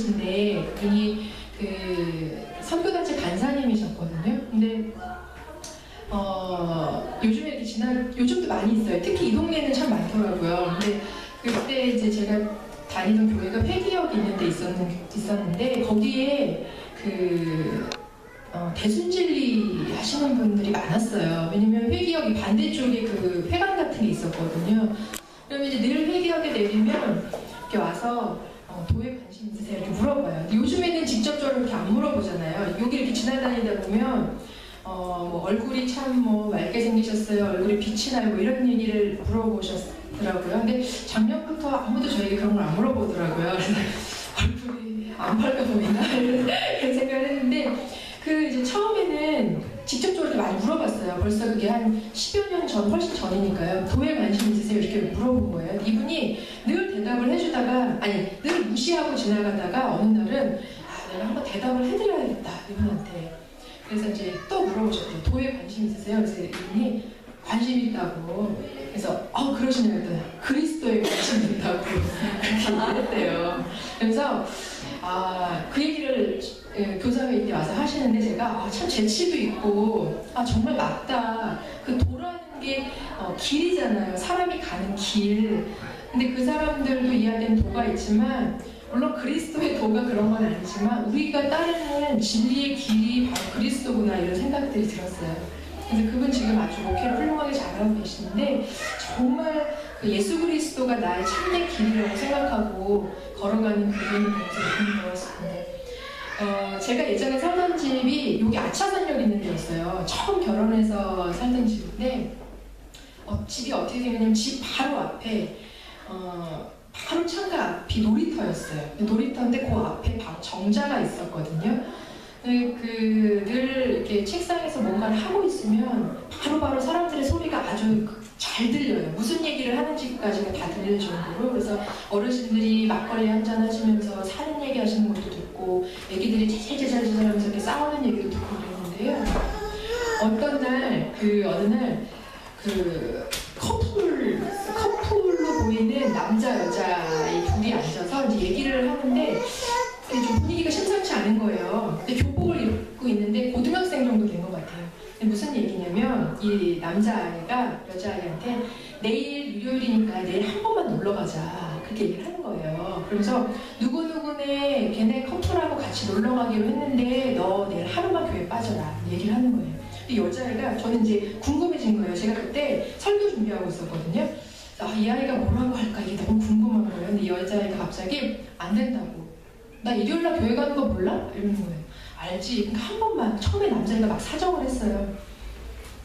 분이신데 그분이 그 선교단체 간사님이셨거든요. 근데 어 요즘에 이렇게 지난 요즘도 많이 있어요. 특히 이 동네는 참 많더라고요. 근데 그때 이제 제가 다니던 교회가 회기역 있는 데 있었는, 있었는데 거기에 그 어, 대순진리 하시는 분들이 많았어요. 왜냐면 회기역이 반대쪽에 그 회관 같은 게 있었거든요. 그러면 이제 늘 회기역에 내리면 이렇게 와서 어, 도에 관심 있으세요? 이렇게 물어봐요. 요즘에는 직접적으로 이렇게 안 물어보잖아요. 여기 이렇게 지나다니다 보면 어, 뭐 얼굴이 참 뭐 맑게 생기셨어요. 얼굴이 빛이 나요. 뭐 이런 얘기를 물어보셨더라고요. 근데 작년부터 아무도 저에게 그런 걸 안 물어보더라고요. 얼굴이 안 밝아 보이나 이런 생각을 했는데 그 이제 처음에는 직접적으로 많이 물어봤어요. 벌써 그게 한 10여 년 전, 훨씬 전이니까요. 도에 관심 있으세요? 이렇게 물어본 거예요. 이분이 늘 대답을 해주다가, 아니, 늘 무시하고 지나가다가 어느 날은, 아, 내가 한번 대답을 해드려야겠다, 이분한테. 그래서 이제 또 물어보셨대요. 도에 관심 있으세요? 그래서 이분이 관심 있다고. 그래서, 어, 그러시냐고 했더니, 그리스도에 관심 있다고. 그렇게 얘기했대요. 그래서, 아, 그 얘기를 예, 교사회의 때 와서 하시는데 제가 아, 참 재치도 있고 아 정말 맞다 그 도라는 게 어, 길이잖아요 사람이 가는 길 근데 그 사람들도 이야기는 도가 있지만 물론 그리스도의 도가 그런 건 아니지만 우리가 따르는 진리의 길이 바로 그리스도구나 이런 생각들이 들었어요 그래서 그분 지금 아주 목회를 훌륭하게 잘하고 계시는데 정말 그 예수 그리스도가 나의 참된 길이라고 생각하고 걸어가는 그분이 되어서 배웠습니다. 어, 제가 예전에 살던 집이 여기 아차산역 있는 데였어요. 처음 결혼해서 살던 집인데 어, 집이 어떻게 생겼냐면 집 바로 앞에 어, 바로 창가 앞이 놀이터였어요. 놀이터인데 그 앞에 바로 정자가 있었거든요. 그늘 이렇게 책상에서 뭔가를 하고 있으면 바로 바로 사람들의 소리가 아주 잘 들려요. 무슨 얘기를 하는지까지가 다 들릴 정도로 그래서 어르신들이 막걸리 한잔 하시면서 사는 얘기 하시는 것도 듣고 애기들이 제잘제잘제잘 하면서 이렇게 싸우는 얘기도 듣고 그랬는데요. 어떤 날 그 어느 날 그 커플 커플 로 보이는 남자 여자 이 둘이 앉아서 이제 얘기를 하는데 좀 분위기가 심상치 않은 거예요. 근데 교복을 입고 있는데 고등학생 정도 된 것 같아요. 무슨 얘기냐면 이 남자아이가 여자아이한테 내일 일요일이니까 내일 한 번만 놀러 가자 그렇게 얘기를 하는 거예요. 그러면서 누구누구네 걔네 커플하고 같이 놀러 가기로 했는데 너 내일 하루만 교회 빠져라 얘기를 하는 거예요. 근데 여자아이가 저는 이제 궁금해진 거예요. 제가 그때 설교 준비하고 있었거든요. 아, 이 아이가 뭐라고 할까 이게 너무 궁금한 거예요. 근데 이 여자아이가 갑자기 안 된다고. 나 일요일 날 교회 가는 거 몰라? 이러는 거예요. 알지. 그러니까 한 번만 처음에 남자애가 막 사정을 했어요.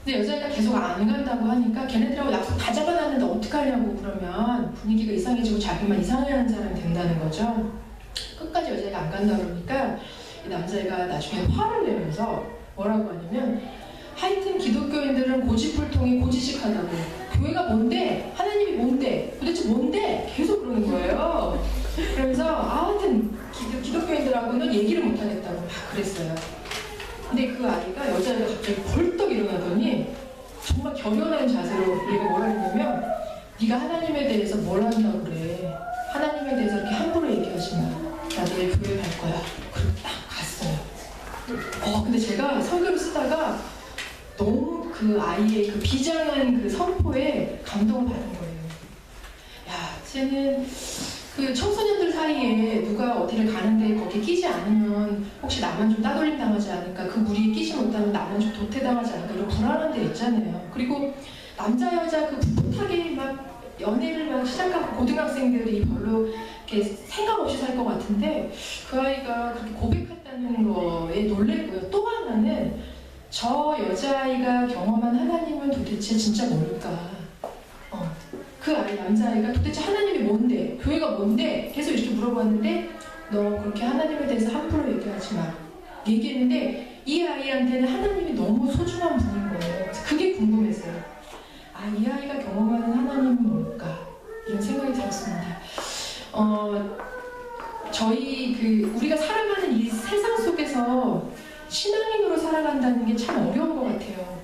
근데 여자애가 계속 안 간다고 하니까 걔네들하고 약속 다 잡아놨는데 어떡하냐고 그러면 분위기가 이상해지고 자기만 이상해하는 사람이 된다는 거죠. 끝까지 여자애가 안 간다 그러니까 이 남자애가 나중에 화를 내면서 뭐라고 하냐면 하여튼 기독교인들은 고집불통이 고지식하다고 교회가 뭔데? 하나님이 뭔데? 도대체 뭔데? 계속 그러는 거예요. 그러면서 아, 기독, 기독교인들하고는 얘기를 못하겠다고 막 그랬어요. 근데 그 아이가 여자애가 갑자기 벌떡 일어나더니 정말 결연한 자세로 얘가 뭐라 했냐면 네가 하나님에 대해서 뭘 안다고 그래? 하나님에 대해서 이렇게 함부로 얘기하지 마나 내일 교회 갈 거야. 그리고 딱 갔어요. 어 근데 제가 설교를 쓰다가 그 아이의 그 비장한 그 선포에 감동을 받은 거예요. 야 쟤는 그 청소년들 사이에 누가 어디를 가는데 거기 끼지 않으면 혹시 나만 좀 따돌림 당하지 않을까? 그 무리에 끼지 못하면 나만 좀 도태당하지 않을까? 이런 불안한 데 있잖아요. 그리고 남자 여자 그 풋풋하게 막 연애를 막 시작하고 고등학생들이 별로 이렇게 생각 없이 살 것 같은데 그 아이가 그렇게 고백했다는 거에 놀랬고요. 또 하나는 저 여자아이가 경험한 하나님은 도대체 진짜 뭘까? 어, 그 아이 남자아이가 도대체 하나님이 뭔데? 교회가 뭔데? 계속 이렇게 물어봤는데 너 그렇게 하나님에 대해서 함부로 얘기하지 마. 얘기했는데 이 아이한테는 하나님이 너무 소중한 분인 거예요. 그게 궁금했어요 아 이 아이가 경험하는 하나님은 뭘까? 이런 생각이 들었습니다. 어 저희 그 우리가 살아가는 이 세상 속에서 신앙인으로 살아간다는 게 참 어려운 것 같아요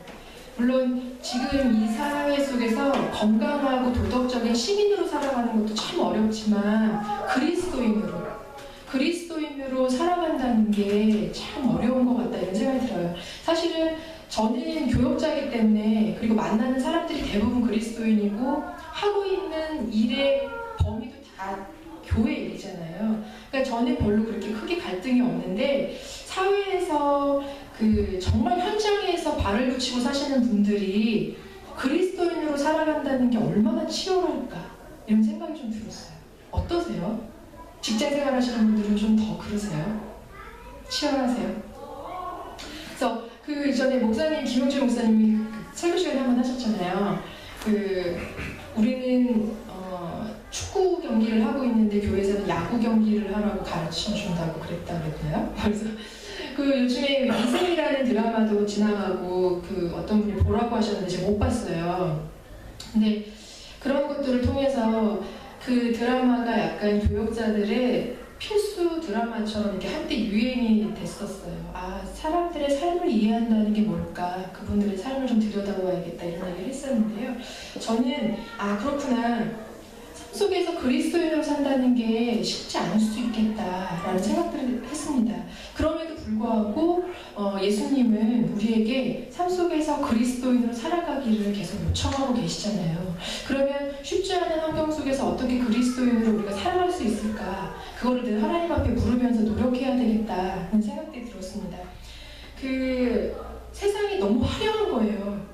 물론 지금 이 사회 속에서 건강하고 도덕적인 시민으로 살아가는 것도 참 어렵지만 그리스도인으로 그리스도 그리스도인으로 살아간다는 게 참 어려운 것 같다 이런 생각이 들어요. 사실은 저는 교역자이기 때문에 그리고 만나는 사람들이 대부분 그리스도인이고 하고 있는 일의 범위도 다 교회 일이잖아요. 그러니까 저는 별로 그렇게 크게 갈등이 없는데 사회에서 그 정말 현장에서 발을 붙이고 사시는 분들이 그리스도인으로 살아간다는 게 얼마나 치열할까 이런 생각이 좀 들었어요. 어떠세요? 직장 생활 하시는 분들은 좀 더 그러세요? 치열하세요? 그래서 그 이전에 목사님 김용준 목사님이 그 설교 시간에 한번 하셨잖아요. 그 우리는 어, 축구 경기를 하고 있는데 교회에서는 야구 경기를 하라고 가르쳐 준다고 그랬다 그랬나요? 그래서 그 요즘에 이생이라는 드라마도 지나가고 그 어떤 분이 보라고 하셨는데 못 봤어요. 근데 그런 것들을 통해서 그 드라마가 약간 교역자들의 필수 드라마처럼 이렇게 한때 유행이 됐었어요. 아, 사람들의 삶을 이해한다는 게 뭘까? 그분들의 삶을 좀 들여다봐야겠다 이런 얘기를 했었는데요. 저는 아, 그렇구나. 삶 속에서 그리스도인으로 산다는 게 쉽지 않을 수도 있겠다라는 생각들을 했습니다. 그럼에도 불구하고 어, 예수님은 우리에게 삶 속에서 그리스도인으로 살아가기를 계속 요청하고 계시잖아요. 그러면 쉽지 않은 환경 속에서 어떻게 그리스도인으로 우리가 살아갈 수 있을까? 그거를 늘 하나님 앞에 물으면서 노력해야 되겠다는 생각들이 들었습니다. 그 세상이 너무 화려한 거예요.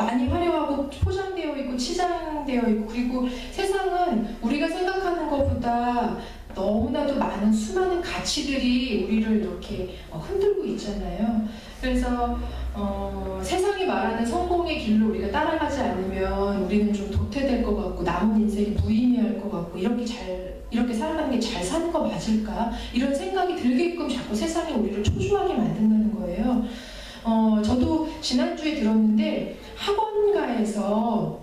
많이 화려하고 포장되어 있고 치장되어 있고 그리고 세상은 우리가 생각하는 것보다 너무나도 많은 수많은 가치들이 우리를 이렇게 어, 흔들고 있잖아요. 그래서 어, 세상이 말하는 성공의 길로 우리가 따라가지 않으면 우리는 좀 도태될 것 같고 남은 인생이 무의미할 것 같고 이렇게 잘 이렇게 살아가는 게 잘 사는 거 맞을까 이런 생각이 들게끔 자꾸 세상이 우리를 초조하게 만든다는 거예요. 어, 저도 지난주에 들었는데 학원가에서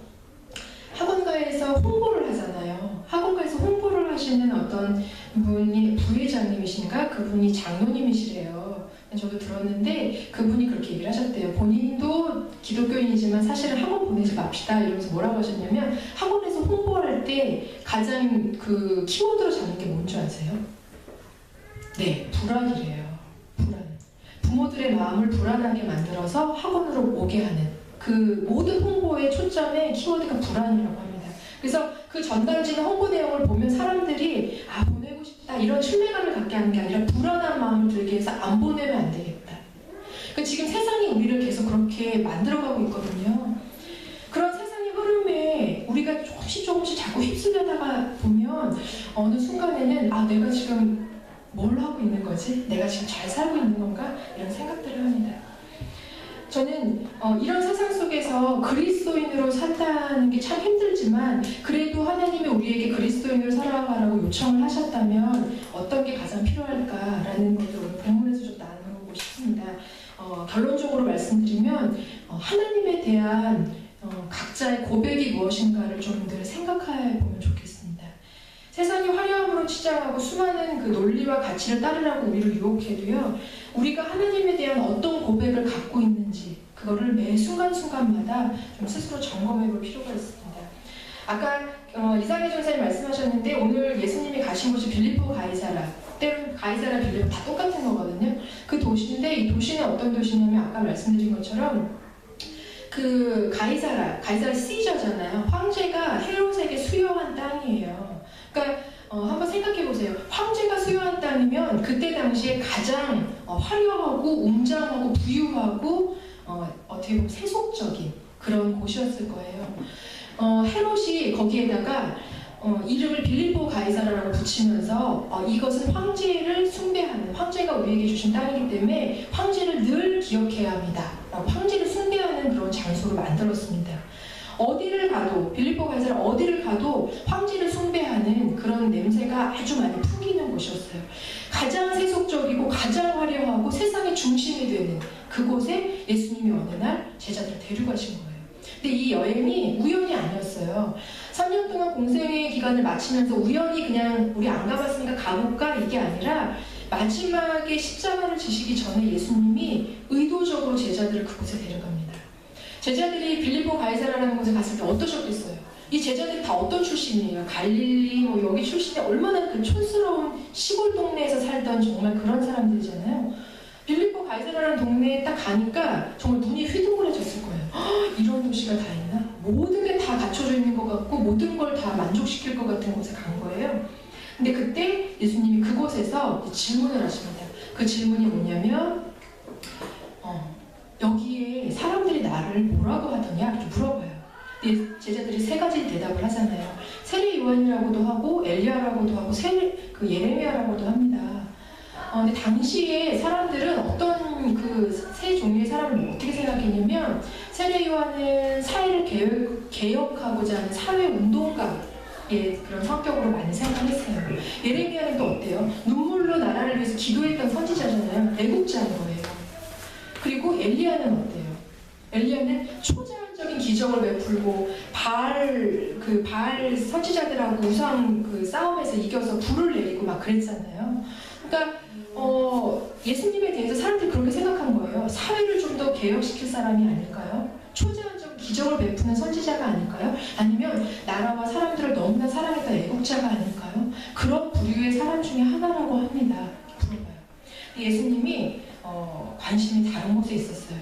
학원가에서 홍보를 하잖아요. 학원가에서 홍보를 하시는 어떤 분이 부회장님이신가? 그분이 장로님이시래요. 저도 들었는데 그분이 그렇게 얘기를 하셨대요. 본인도 기독교인이지만 사실은 학원 보내지 맙시다. 이러면서 뭐라고 하셨냐면 학원에서 홍보할 때 가장 그 키워드로 잡는 게 뭔지 아세요? 네, 불안이래요. 불안. 부모들의 마음을 불안하게 만들어서 학원으로 오게 하는 그 모든 홍보의 초점의 키워드가 불안이라고 합니다. 그래서 그 전달지나 홍보 내용을 보면 사람들이 아 보내고 싶다 이런 신뢰감을 갖게 하는 게 아니라 불안한 마음을 들게 해서 안 보내면 안 되겠다. 그 지금 세상이 우리를 계속 그렇게 만들어가고 있거든요. 그런 세상의 흐름에 우리가 조금씩 조금씩 자꾸 휩쓸려다가 보면 어느 순간에는 아 내가 지금 뭘 하고 있는 거지? 내가 지금 잘 살고 있는 건가? 이런 생각들을 합니다. 저는 어, 이런 세상 속에서 그리스도인으로 산다는 게 참 힘들지만 그래도 하나님이 우리에게 그리스도인으로 살아가라고 요청을 하셨다면 어떤 게 가장 필요할까라는 것을 오늘 본문에서 좀 나누고 싶습니다. 어, 결론적으로 말씀드리면 어, 하나님에 대한 어, 각자의 고백이 무엇인가를 좀 늘 생각해 보면 좋겠습니다. 세상이 화려함으로 치장하고 수많은 그 논리와 가치를 따르라고 우리를 유혹해도요, 우리가 하나님에 대한 어떤 고백을 갖고 있는지, 그거를 매 순간순간마다 좀 스스로 점검해 볼 필요가 있습니다. 아까 어, 이상희 전사님 말씀하셨는데, 오늘 예수님이 가신 곳이 빌리포 가이사라, 때론 가이사라 빌리포 다 똑같은 거거든요. 그 도시인데, 이 도시는 어떤 도시냐면, 아까 말씀드린 것처럼, 그 가이사라, 가이사라 시저잖아요. 황제가 헤롯에게 수여한 땅이에요. 그러니까 어, 한번 생각해 보세요. 황제가 수여한 땅이면 그때 당시에 가장 어, 화려하고 웅장하고 부유하고 어, 어떻게 보면 세속적인 그런 곳이었을 거예요. 어, 헤롯이 거기에다가 어, 이름을 빌리포 가이사라라고 붙이면서 어, 이것은 황제를 숭배하는 황제가 우리에게 주신 땅이기 때문에 황제를 늘 기억해야 합니다. 라고 황제를 숭배하는 그런 장소로 만들었습니다. 어디를 가도 빌리포 가이사라 어디를 가도 황제를 숭배하는 그런 냄새가 아주 많이 풍기는 곳이었어요. 가장 세속적이고 가장 화려하고 세상의 중심이 되는 그곳에 예수님이 어느 날 제자들을 데려가신 거예요. 근데 이 여행이 우연이 아니었어요. 3년 동안 공생의 기간을 마치면서 우연히 그냥 우리 안 가봤으니까 가볼까 이게 아니라 마지막에 십자가를 지시기 전에 예수님이 의도적으로 제자들을 그곳에 데려갑니다. 제자들이 빌리포 가이사라라는 곳에 갔을 때 어떠셨겠어요? 이 제자들이 다 어떤 출신이에요? 갈릴리 뭐 여기 출신이 얼마나 그 촌스러운 시골 동네에서 살던 정말 그런 사람들이잖아요. 빌리포 가이사라는 동네에 딱 가니까 정말 눈이 휘둥그레졌을 거예요. 헉, 이런 도시가 다 있나? 모든 게 다 갖춰져 있는 것 같고 모든 걸 다 만족시킬 것 같은 곳에 간 거예요. 근데 그때 예수님이 그곳에서 질문을 하십니다. 그 질문이 뭐냐면 어, 여기에 사람들이 나를 뭐라고 하더냐 이렇게 물어봐요. 제자들이 세 가지 대답을 하잖아요. 세례 요한이라고도 하고 엘리야라고도 하고 세례 그 예레미야라고도 합니다. 어, 근데 당시에 사람들은 어떤 그 세 종류의 사람을 어떻게 생각했냐면 세례 요한은 사회를 개혁, 개혁하고자 하는 사회 운동가의 그런 성격으로 많이 생각했어요. 예레미야는 또 어때요? 눈물로 나라를 위해서 기도했던 선지자잖아요. 애국자인 거예요. 그리고 엘리야는 어때요? 엘리야는 초자연적인 기적을 베풀고 바알 그 바알 선지자들하고 우상 그 싸움에서 이겨서 불을 내리고 막 그랬잖아요. 그러니까 어, 예수님에 대해서 사람들이 그렇게 생각한 거예요. 사회를 좀 더 개혁시킬 사람이 아닐까요? 초자연적 기적을 베푸는 선지자가 아닐까요? 아니면 나라와 사람들을 너무나 사랑했던 애국자가 아닐까요? 그런 부류의 사람 중에 하나라고 합니다. 예수님이 어, 관심이 다른 곳에 있었어요.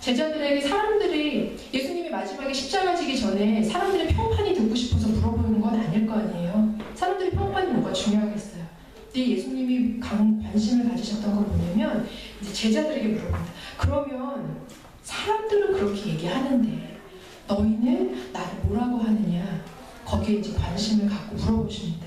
제자들에게 사람들이 예수님이 마지막에 십자가 지기 전에 사람들의 평판이 듣고 싶어서 물어보는 건 아닐 거 아니에요. 사람들의 평판이 뭐가 중요하겠어요. 근데 예수님이 강 관심을 가지셨던 건 뭐냐면 제자들에게 물어봅니다. 그러면 사람들은 그렇게 얘기하는데 너희는 나를 뭐라고 하느냐? 거기에 이제 관심을 갖고 물어보십니다.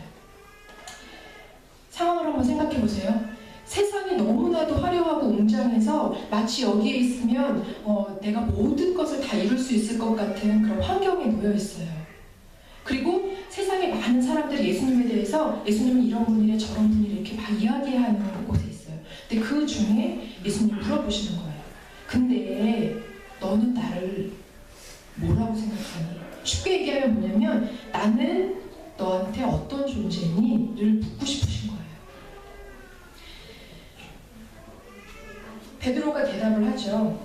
상황을 한번 생각해 보세요. 세상이 너무나도 화려하고 웅장해서 마치 여기에 있으면 어, 내가 모든 것을 다 이룰 수 있을 것 같은 그런 환경에 놓여 있어요. 그리고 세상에 많은 사람들이 예수님에 대해서 예수님은 이런 분이래 저런 분이래 이렇게 막 이야기하는 곳에 있어요. 근데 그 중에 예수님 물어보시는 거예요. 근데 너는 나를 뭐라고 생각하니? 쉽게 얘기하면 뭐냐면 나는 너한테 어떤 존재니?를 묻고 싶으신 거예요. 베드로가 대답을 하죠.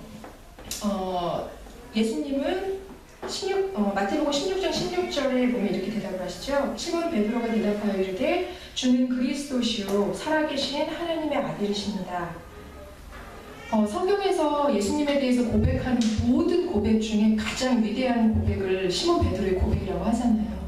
어, 예수님은 16, 어, 마태복음 16장 16절에 보면 이렇게 대답을 하시죠. 시몬 베드로가 대답하여 이르되 주는 그리스도시요 살아계신 하나님의 아들이십니다. 어, 성경에서 예수님에 대해서 고백하는 모든 고백 중에 가장 위대한 고백을 시몬 베드로의 고백이라고 하잖아요.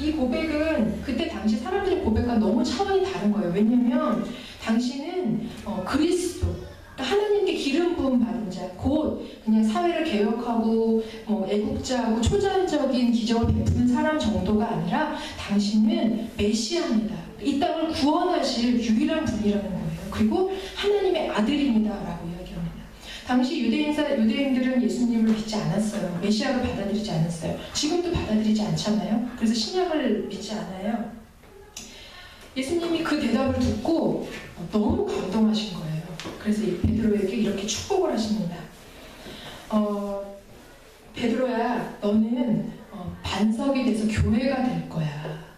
이 고백은 그때 당시 사람들의 고백과 너무 차원이 다른 거예요. 왜냐하면 당신은 어, 그리스도, 하나님께 기름 부음 받은 자, 곧 그냥 사회를 개혁하고 뭐 애국자하고 초자연적인 기적을 베푸는 사람 정도가 아니라 당신은 메시아입니다. 이 땅을 구원하실 유일한 분이라는 거예요. 그리고 하나님의 아들입니다라고 이야기합니다. 당시 유대인사 유대인들은 예수님을 믿지 않았어요. 메시아로 받아들이지 않았어요. 지금도 받아들이지 않잖아요. 그래서 신약을 믿지 않아요. 예수님이 그 대답을 듣고 너무 감동하신 거예요. 그래서 이 베드로에게 이렇게 축복을 하십니다. 어, 베드로야, 너는 어, 반석이 돼서 교회가 될 거야.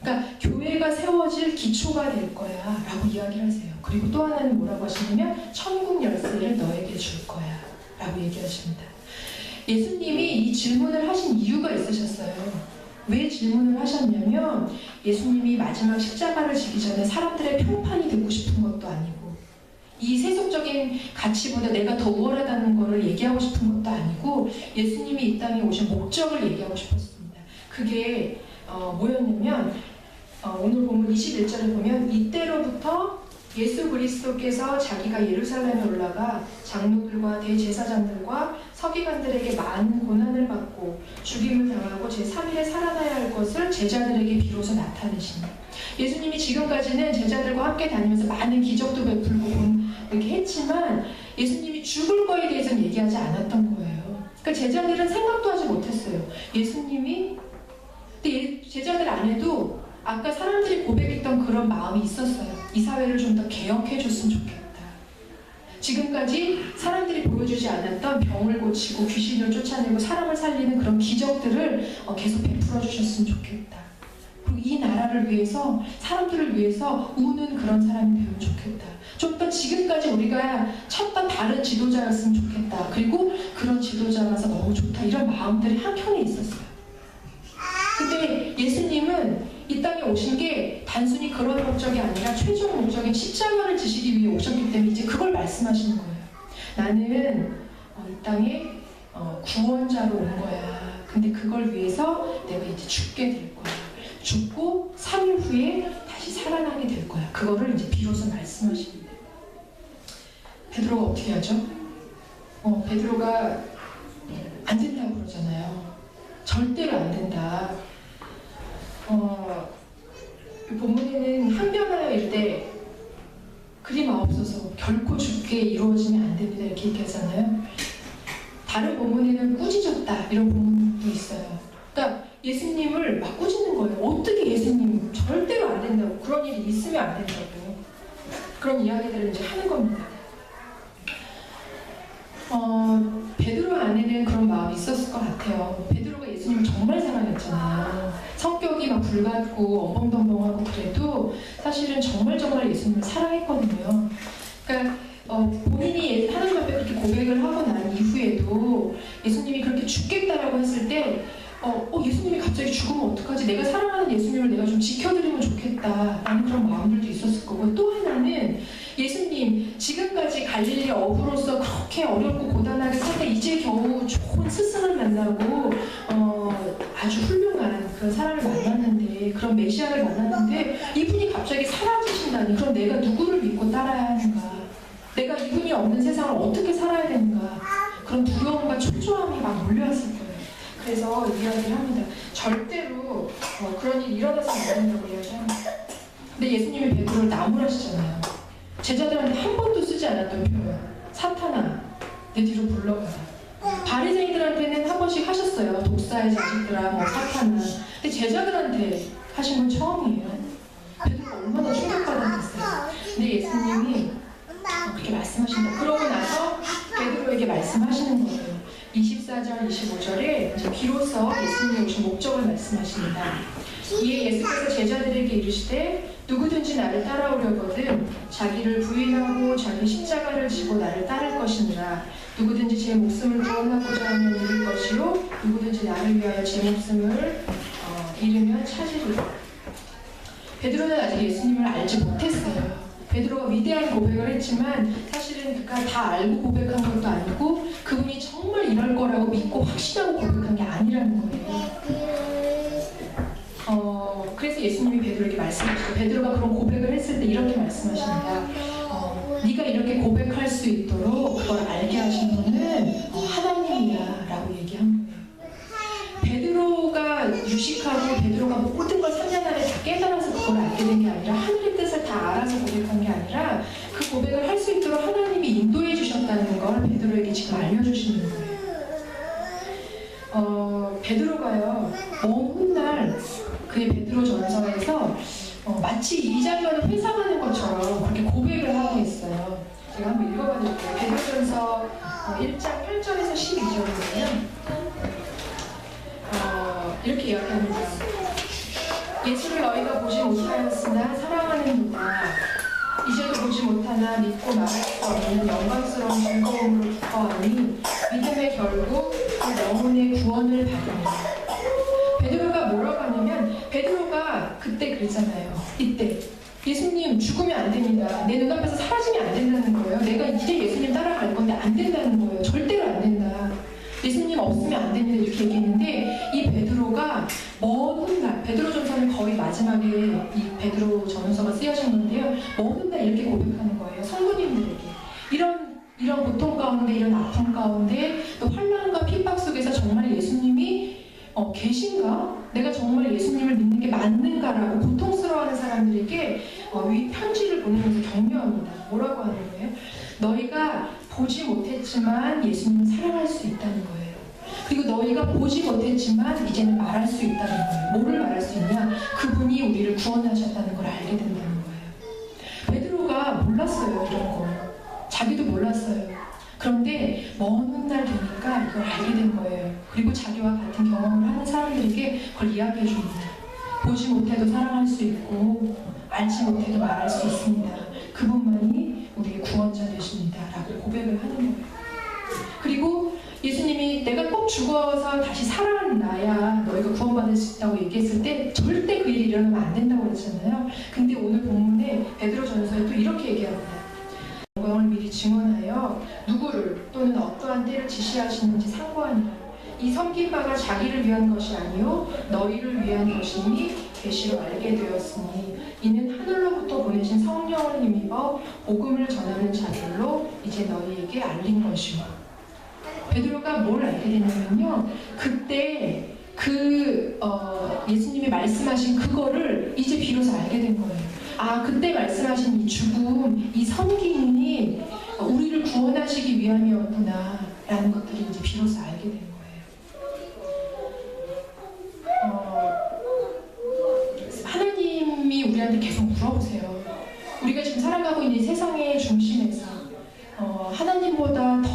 그러니까 교회가 세워질 기초가 될 거야 라고 이야기를 하세요. 그리고 또 하나는 뭐라고 하시냐면 천국 열쇠를 너에게 줄 거야 라고 얘기하십니다. 예수님이 이 질문을 하신 이유가 있으셨어요. 왜 질문을 하셨냐면 예수님이 마지막 십자가를 지기 전에 사람들의 평판이 듣고 싶은 것도 아니고 이 세속적인 가치보다 내가 더 우월하다는 것을 얘기하고 싶은 것도 아니고 예수님이 이 땅에 오신 목적을 얘기하고 싶었습니다. 그게 어, 뭐였냐면 어, 오늘 본문 21절을 보면 이때로부터 예수 그리스도께서 자기가 예루살렘에 올라가 장로들과 대제사장들과 서기관들에게 많은 고난을 받고 죽임을 당하고 제3일에 살아나야 할 것을 제자들에게 비로소 나타내시니 예수님이 지금까지는 제자들과 함께 다니면서 많은 기적도 베풀고 이렇게 했지만 예수님이 죽을 거에 대해서는 얘기하지 않았던 거예요. 그러니까 제자들은 생각도 하지 못했어요. 예수님이 근데 제자들 안에도 아까 사람들이 고백했던 그런 마음이 있었어요. 이 사회를 좀 더 개혁해 줬으면 좋겠다. 지금까지 사람들이 보여주지 않았던 병을 고치고 귀신을 쫓아내고 사람을 살리는 그런 기적들을 어, 계속 베풀어 주셨으면 좋겠다. 그리고 이 나라를 위해서 사람들을 위해서 우는 그런 사람이 되면 좋겠다. 지금까지 우리가 찾던 다른 지도자였으면 좋겠다. 그리고 그런 지도자라서 너무 좋다. 이런 마음들이 한켠에 있었어요. 근데 예수님은 이 땅에 오신 게 단순히 그런 목적이 아니라 최종 목적인 십자가를 지시기 위해 오셨기 때문에 이제 그걸 말씀하시는 거예요. 나는 어, 이 땅에 어, 구원자로 온 거야. 근데 그걸 위해서 내가 이제 죽게 될 거야. 죽고 3일 후에 다시 살아나게 될 거야. 그거를 이제 비로소 말씀하십니다. 베드로가 어떻게 하죠? 어, 베드로가 안 된다고 그러잖아요. 절대로 안 된다. 어, 이 본문에는 한변하여 때 그림 없어서 결코 죽게 이루어지면 안 됩니다 이렇게 얘기하잖아요. 다른 본문에는 꾸짖었다 이런 본문도 있어요. 그러니까 예수님을 막 꾸짖는 거예요. 어떻게 예수님 절대로 안 된다고 그런 일이 있으면 안 된다고 그런 이야기들을 이제 하는 겁니다. 어, 베드로 안에는 그런 마음이 있었을 것 같아요. 베드로가 예수님을 정말 사랑했잖아요. 성격이 막 불같고 어벙덩벙하고 그래도 사실은 정말 정말 예수님을 사랑했거든요. 그러니까 어, 본인이 하나님 앞에 그렇게 고백을 하고 난 이후에도 예수님이 그렇게 죽겠다라고 했을 때 어, 어, 예수님이 갑자기 죽으면 어떡하지? 내가 사랑하는 예수님을 내가 좀 지켜드리면 좋겠다. 라는 그런 마음들도 있었을 거고 또 하나는 예수님 지금까지 갈릴리 어부로서 그렇게 어렵고 고단하게 살다 이제 겨우 좋은 스승을 만나고 어, 아주 훌륭한 그런 사람을 만났는데 그런 메시아를 만났는데 이분이 갑자기 사라지신다니 그럼 내가 누구를 믿고 따라야 하는가? 내가 이분이 없는 세상을 어떻게 살아야 되는가? 그런 두려움과 초조함이 막 몰려왔을 거예요. 그래서 이야기를 합니다. 절대로 어, 그런 일이 일어나서 안 된다고 이야기합니다. 근데 예수님이 베드로를 나무라시잖아요 제자들한테 한 번도 쓰지 않았던 표현. 사탄아 내 뒤로 물러가라. 바리새인들한테는 한 번씩 하셨어요. 독사의 자식들아 뭐 사탄아. 근데 제자들한테 하신 건 처음이에요. 베드로가 얼마나 충격받았겠어요. 근데 예수님이 그렇게 말씀하신다. 그러고 나서 베드로에게 말씀하시는 거예요. 24절 25절에 이제 비로소 예수님이 오신 목적을 말씀하십니다. 이에 예수께서 제자들에게 이르시되 누구든지 나를 따라오려거든 자기를 부인하고 자기 십자가를 지고 나를 따를 것이니라. 누구든지 제 목숨을 구원하고자 하면 잃을 것이요. 누구든지 나를 위하여 제 목숨을 어, 잃으면 찾으리라. 베드로는 아직 예수님을 알지 못했어요. 베드로가 위대한 고백을 했지만 사실은 그가 다 알고 고백한 것도 아니고 그분이 정말 이럴 거라고 믿고 확신하고 고백한 게 아니라는 거예요. 어, 그래서 예수님이 말씀하시고 베드로가 그런 고백을 했을 때 이렇게 말씀하십니다. 어, 네가 이렇게 고백할 수 있도록 그걸 알게 하신 분은 어, 하나님이야라고 거예요. 베드로가 유식하고 베드로가 모든 걸 3년 안에 다 깨달아서 그걸 알게 된 게 아니라 하늘의 뜻을 다 알아서 고백한 게 아니라 그 고백을 할 수 있도록 하나님이 인도해 주셨다는 걸 베드로에게 지금 알려주시는 거예요. 어, 베드로가요 먼 훗날 그의 베드로 전서에서 어, 마치 이 장면을 회상하는 것처럼 그렇게 고백을 하고 있어요. 제가 한번 읽어봐 드릴게요. 베드로전서 어, 1장 8절에서 12절이거든요. 어, 이렇게 이야기합니다. 예수를 너희가 보지 못하였으나 사랑하는도다. 이제도 보지 못하나 믿고 말할 수 없는 영광스러운 즐거움으로 기뻐하니 믿음의 결국 그 영혼의 구원을 받으리라. 베드로가 뭐라고 하냐면 베드로가 그때 그랬잖아요. 이때 예수님 죽으면 안 됩니다. 내 눈앞에서 사라지면 안 된다는 거예요. 내가 이제 예수님 따라갈 건데 안 된다는 거예요. 절대로 안 된다. 예수님 없으면 안 됩니다. 이렇게 얘기했는데 이 베드로가 먼 훗날 베드로 전서는 거의 마지막에 이 베드로 전서가 쓰여진 건데요. 먼 훗날 이렇게 고백하는 거예요. 성도님들에게 이런 이런 고통 가운데 이런 아픔 가운데 또 환란과 핍박 속에서 정말 예수님이 어, 계신가? 내가 정말 예수님을 믿는 게 맞는가라고 고통스러워하는 사람들에게 어, 위 편지를 보내면서 격려합니다. 뭐라고 하는 거예요? 너희가 보지 못했지만 예수님을 사랑할 수 있다는 거예요. 그리고 너희가 보지 못했지만 이제는 말할 수 있다는 거예요. 뭐를 말할 수 있냐? 그분이 우리를 구원하셨다는 걸 알게 된다는 거예요. 베드로가 몰랐어요, 이런 거. 자기도 몰랐어요. 그런데 먼 훗날 되니 까 이걸 알게 된 거예요. 그리고 자기와 같은 경험을 하는 사람들에게 그걸 이야기해 줍니다. 보지 못해도 사랑할 수 있고 알지 못해도 말할 수 있습니다. 그분만이 우리의 구원자 되십니다. 라고 고백을 하는 거예요. 그리고 예수님이 내가 꼭 죽어서 다시 살아나야 너희가 구원받을 구원받을 수 있다고 얘기했을 때 절대 그 일이 일어나면 안 된다고 그랬잖아요. 근데 오늘 본문에 베드로전서에 또 이렇게 얘기합니다. 영광을 미리 증언하여 누구를 또는 어떠한 때를 지시하시는지 상고하니라. 이 섬긴 바가 자기를 위한 것이 아니요 너희를 위한 것이니 계시로 알게 되었으니 이는 하늘로부터 보내신 성령을 힘입어 복음을 전하는 자들로 이제 너희에게 알린 것이요. 베드로가 뭘 알게 됐냐면요. 그때 그 어, 예수님이 말씀하신 그거를 이제 비로소 알게 된 거예요. 아 그때 말씀하신 이 죽음, 이 섬김이 우리를 구원하시기 위함이었구나 라는 것들을 이제 비로소 알게 된 거예요. 어, 하나님이 우리한테 계속 물어보세요. 우리가 지금 살아가고 있는 하나님보다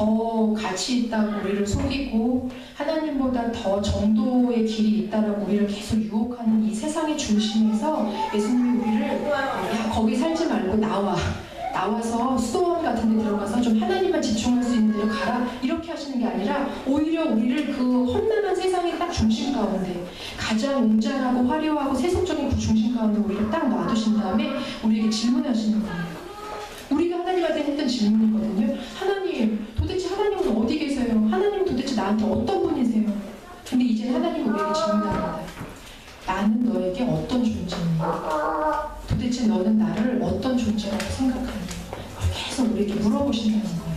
더 가치 있다고 우리를 속이고 하나님보다 더 정도의 길이 있다라고 우리를 계속 유혹하는 이 세상의 중심에서 예수님이 우리를 야 거기 살지 말고 나와 나와서 수도원 같은 데 들어가서 좀 하나님만 집중할 수 있는 데로 가라 이렇게 하시는 게 아니라 오히려 우리를 그 험난한 세상의 딱 중심 가운데 가장 웅장하고 화려하고 세속적인 그 중심 가운데 우리를 딱 놔두신 다음에 우리에게 질문하시는 거예요. 우리가 하나님한테 했던 질문이거든요. 하나님, 도대체 하나님은 어디 계세요? 하 나한테 어떤 분이세요? 근데 이제 하나님은 우리에게 질문합니다. 나는 너에게 어떤 존재니? 도대체 너는 나를 어떤 존재라고 생각하니? 계속 우리에게 물어보신다는 거예요.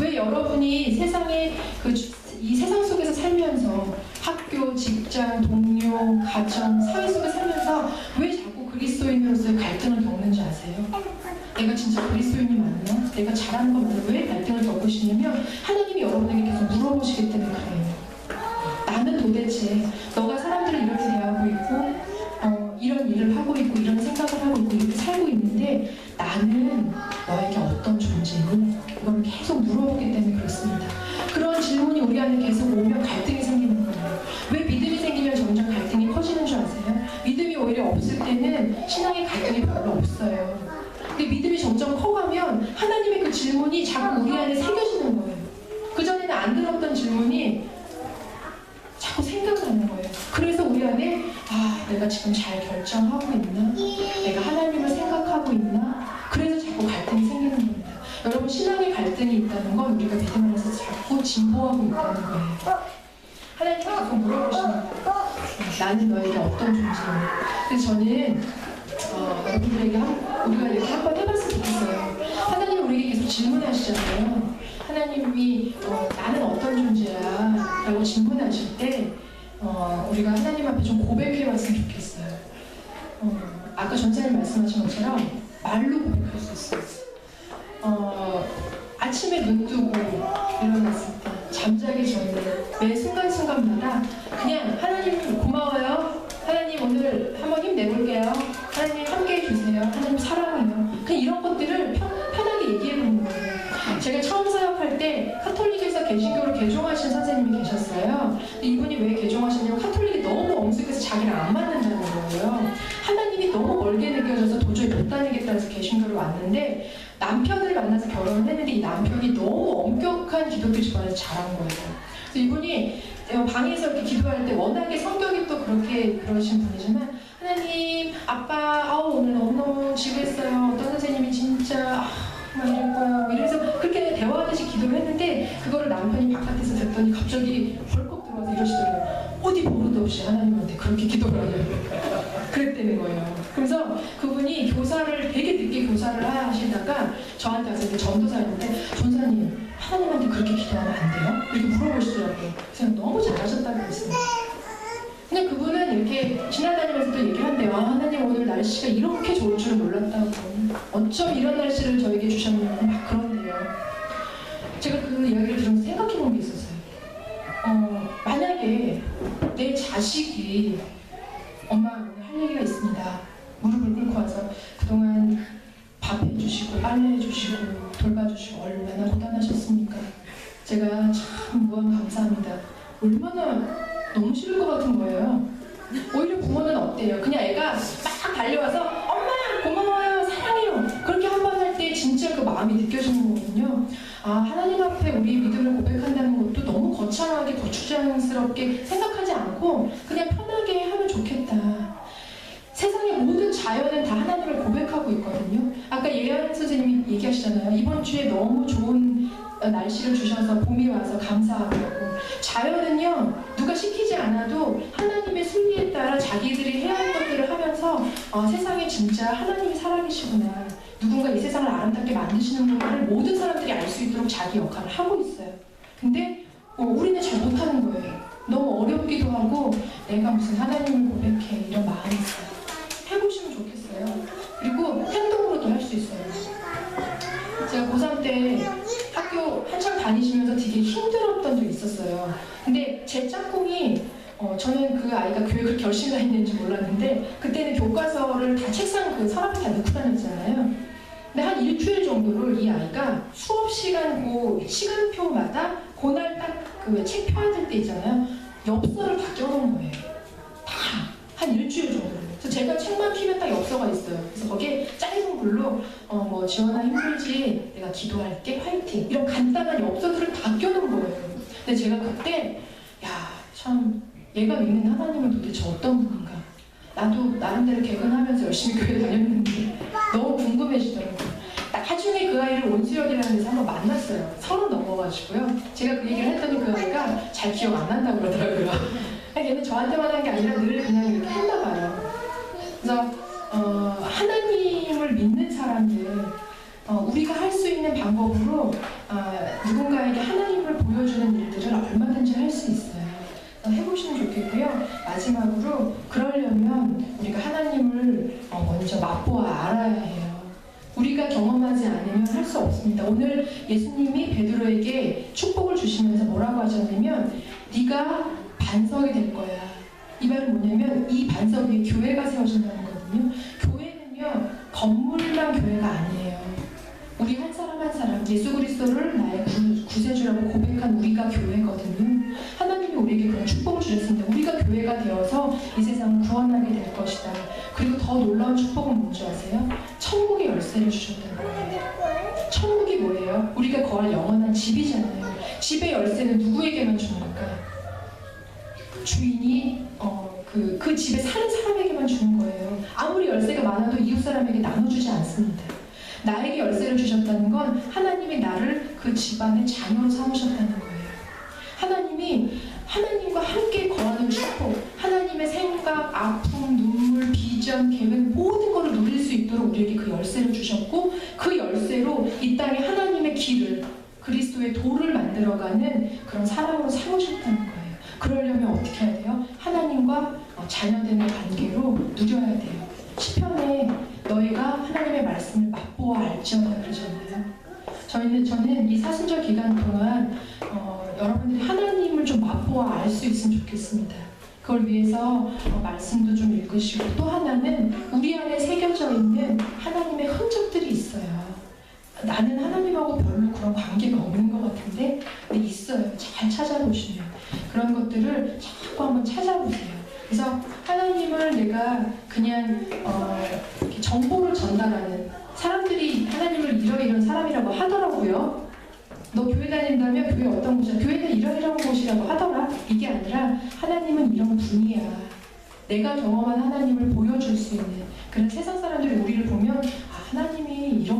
왜 여러분이 세상에 그 이 세상 속에서 살면서 학교, 직장, 동료, 가정, 사회 속에 살면서 왜 자꾸 그리스도인으로서의 갈등을 겪는지 아세요? 내가 진짜 그리스도인이 맞나? 내가 잘하는 거 맞나? 왜 갈등을 겪으시냐면 하나님이 여러분에게 계속 물어보시기 때문에 그래요. 나는 도대체 너가 사람들을 이렇게 대하고 있고 어, 이런 일을 하고 있고 이런 생각을 하고 있고 이렇게 살고 있는데 나는 너에게 어떤 존재니? 이걸 계속 물어보기 때문에 그렇습니다. 그런 질문이 우리 안에 계속 오면 자꾸 우리 안에 새겨지는 거예요. 그전에는 안 들었던 질문이 자꾸 생각나는 거예요. 그래서 우리 안에 아 내가 지금 잘 결정하고 있나? 내가 하나님을 생각하고 있나? 그래서 자꾸 갈등이 생기는 겁니다. 여러분 신앙의 갈등이 있다는 건 우리가 믿음 안에서 자꾸 진보하고 있다는 거예요. 하나님 계속 물어보십니다. 나는 너에게 어떤 존재니? 그래서 저는 어, 여러분들에게 한, 우리가 이렇게 한번 해봤으면 좋겠어요. 하나님 우리에게 계속 질문하시잖아요. 하나님이 어, 나는 어떤 존재야? 라고 질문하실 때 어, 우리가 하나님 앞에 좀 고백해 봤으면 좋겠어요. 어, 아까 전사님 말씀하신 것처럼 말로 고백할 수 있어요. 어, 아침에 눈 뜨고 일어났을 때 잠자기 전에 매 순간순간마다 그냥 방에서 이렇게 기도할 때 워낙에 성격이 또 그렇게 그러신 분이지만 하나님 아빠 아우 오늘 너무너무 지루했어요. 어떤 선생님이 진짜 아, 막 이럴 거야. 이래서 그렇게 대화하듯이 기도를 했는데 그거를 남편이 바깥에서 듣더니 갑자기 벌컥 들어와서 이러시더래요. 어디 버릇 없이 하나님한테 그렇게 기도를 하냐고. 그랬다는 거예요. 그래서 그분이 교사를 되게 늦게 교사를 하시다가 저한테 와서 전도사였는데 전사님 하나님한테 그렇게 기도하면 안 돼요? 이렇게 물어보시더라고요. 그래서 너무 잘하셨다고 그랬어요. 근데 그분은 이렇게 지나다니면서 도 얘기를 한대요. 아, 하나님 오늘 날씨가 이렇게 좋을 줄은 몰랐다고. 어쩜 이런 날씨를 저에게 주셨냐고 막 그런데요. 제가 그 이야기를 들으면서 생각해 본 게 있었어요. 어, 만약에 내 자식이 엄마 오늘 할 얘기가 있습니다. 무릎을 꿇고 와서 그동안 밥 해 주시고 빨래 해 주시고 돌봐주시고 얼마나 고단하셨습니까? 제가 참 무한 감사합니다. 얼마나 너무 싫을 것 같은 거예요. 오히려 부모는 어때요? 그냥 애가 막 달려와서 엄마 고마워요 사랑해요 그렇게 한 번 할 때 진짜 그 마음이 느껴지는 거거든요. 아 하나님 앞에 우리 믿음을 고백한다는 것도 너무 거창하게 고추장스럽게 생각하지 않고 그냥 편 얘기하시잖아요. 이번 주에 너무 좋은 어, 날씨를 주셔서 봄이 와서 감사하다고. 자연은요, 누가 시키지 않아도 하나님의 순리에 따라 자기들이 해야 할 것들을 하면서 어, 세상에 진짜 하나님이 살아계시구나. 누군가 이 세상을 아름답게 만드시는 것을 모든 사람들이 알 수 있도록 자기 역할을 하고 있어요. 근데 어, 우리는 잘 못하는 거예요. 너무 어렵기도 하고 내가 무슨 하나님을 고백해 이런 마음이 있어요. 해보시면 좋겠어요. 그리고 행동으로도 할 수 있어요. 제가 고3 때 학교 한창 다니시면서 되게 힘들었던 적이 있었어요. 근데 제 짝꿍이 어, 저는 그 아이가 교육을 결심을 했는지 몰랐는데 그때는 교과서를 다 책상 그 서랍에 다 넣고 다녔잖아요. 근데 한 일주일 정도를 이 아이가 수업 시간 그 시간표마다 그날 딱 그 책 펴야 될 때 있잖아요. 엽서를 다 껴놓은 거예요. 다 한 일주일 정도. 제가 책만 피면 딱 엽서가 있어요. 그래서 거기에 짧은 글로 어 뭐 지원아 힘들지 내가 기도할게 화이팅 이런 간단한 엽서들을 다 껴놓은 거예요. 근데 제가 그때 야 참 얘가 믿는 하나님은 도대체 어떤 분인가? 나도 나름대로 개근하면서 열심히 교회 다녔는데 너무 궁금해지더라고요. 나중에 그 아이를 온수역이라는 데서 한번 만났어요. 서른 넘어가지고요. 제가 그 얘기를 했더니 그 아이가 잘 기억 안 난다고 그러더라고요. 얘는 저한테만 한 게 아니라 늘 그냥 이렇게 했나 봐요. 그래서 어, 하나님을 믿는 사람들 어, 우리가 할 수 있는 방법으로 어, 누군가에게 하나님을 보여주는 일들을 얼마든지 할 수 있어요. 어, 해보시면 좋겠고요. 마지막으로 그러려면 우리가 하나님을 어, 먼저 맛보아 알아야 해요. 우리가 경험하지 않으면 할 수 없습니다. 오늘 예수님이 베드로에게 축복을 주시면서 뭐라고 하셨냐면 네가 반석이 될 거야. 이 말은 뭐냐면 이 반석 위에 교회가 세워진다는 거거든요. 교회는요 건물만 교회가 아니에요. 우리 한 사람 한 사람 예수 그리스도를 나의 구, 구세주라고 고백한 우리가 교회거든요. 하나님이 우리에게 그런 축복을 주셨습니다. 우리가 교회가 되어서 이 세상을 구원하게 될 것이다. 그리고 더 놀라운 축복은 뭔지 아세요? 천국의 열쇠를 주셨다는 거예요. 천국이 뭐예요? 우리가 거할 영원한 집이잖아요. 집의 열쇠는 누구에게만 주는 걸까? 주인이 어, 그, 그 집에 사는 사람에게만 주는 거예요. 아무리 열쇠가 많아도 이웃 사람에게 나눠주지 않습니다. 나에게 열쇠를 주셨다는 건 하나님이 나를 그 집안의 자녀로 삼으셨다는 거예요. 하나님이 하나님과 함께 거하는 축복, 하나님의 생각, 아픔, 눈물, 비전, 계획 모든 것을 누릴 수 있도록 우리에게 그 열쇠를 주셨고 그 열쇠로 이 땅에 하나님의 길을 그리스도의 도를 만들어가는 그런 사람으로 삼으셨다는 거예요. 그러려면 어떻게 해야 돼요? 하나님과 어, 자녀되는 관계로 누려야 돼요. 시편에 너희가 하나님의 말씀을 맛보아 알지어다 그러잖아요. 저희는 저는 이 사순절 기간 동안 어, 여러분들이 하나님을 좀 맛보아 알 수 있으면 좋겠습니다. 그걸 위해서 어, 말씀도 좀 읽으시고 또 하나는 우리 안에 새겨져 있는 하나님의 흔적들이 있어요. 나는 하나님하고 별로 그런 관계가 없는 것 같은데 근데 있어요. 잘 찾아보시면 그런 것들을 자꾸 한번 찾아보세요. 그래서 하나님을 내가 그냥 어, 정보를 전달하는 사람들이 하나님을 이러이런 사람이라고 하더라고요. 너 교회 다닌다면 교회 어떤 곳이야? 교회는 이러이러한 곳이라고 하더라. 이게 아니라 하나님은 이런 분이야. 내가 경험한 하나님을 보여줄 수 있는 그런 세상 사람들이 우리를 보면 아, 하나님이 이렇게구나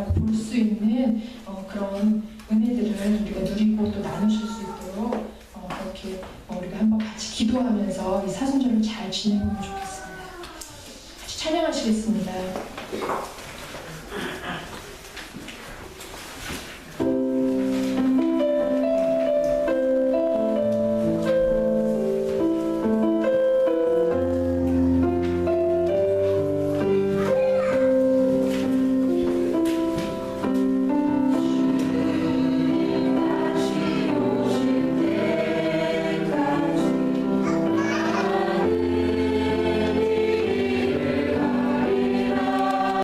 라고 볼 수 있는 어, 그런 은혜들을 우리가 누리고 또 나누실 수 있도록 어, 그렇게 어, 우리가 한번 같이 기도하면서 이 사순절을 잘 지내보면 좋겠습니다. 같이 찬양하시겠습니다.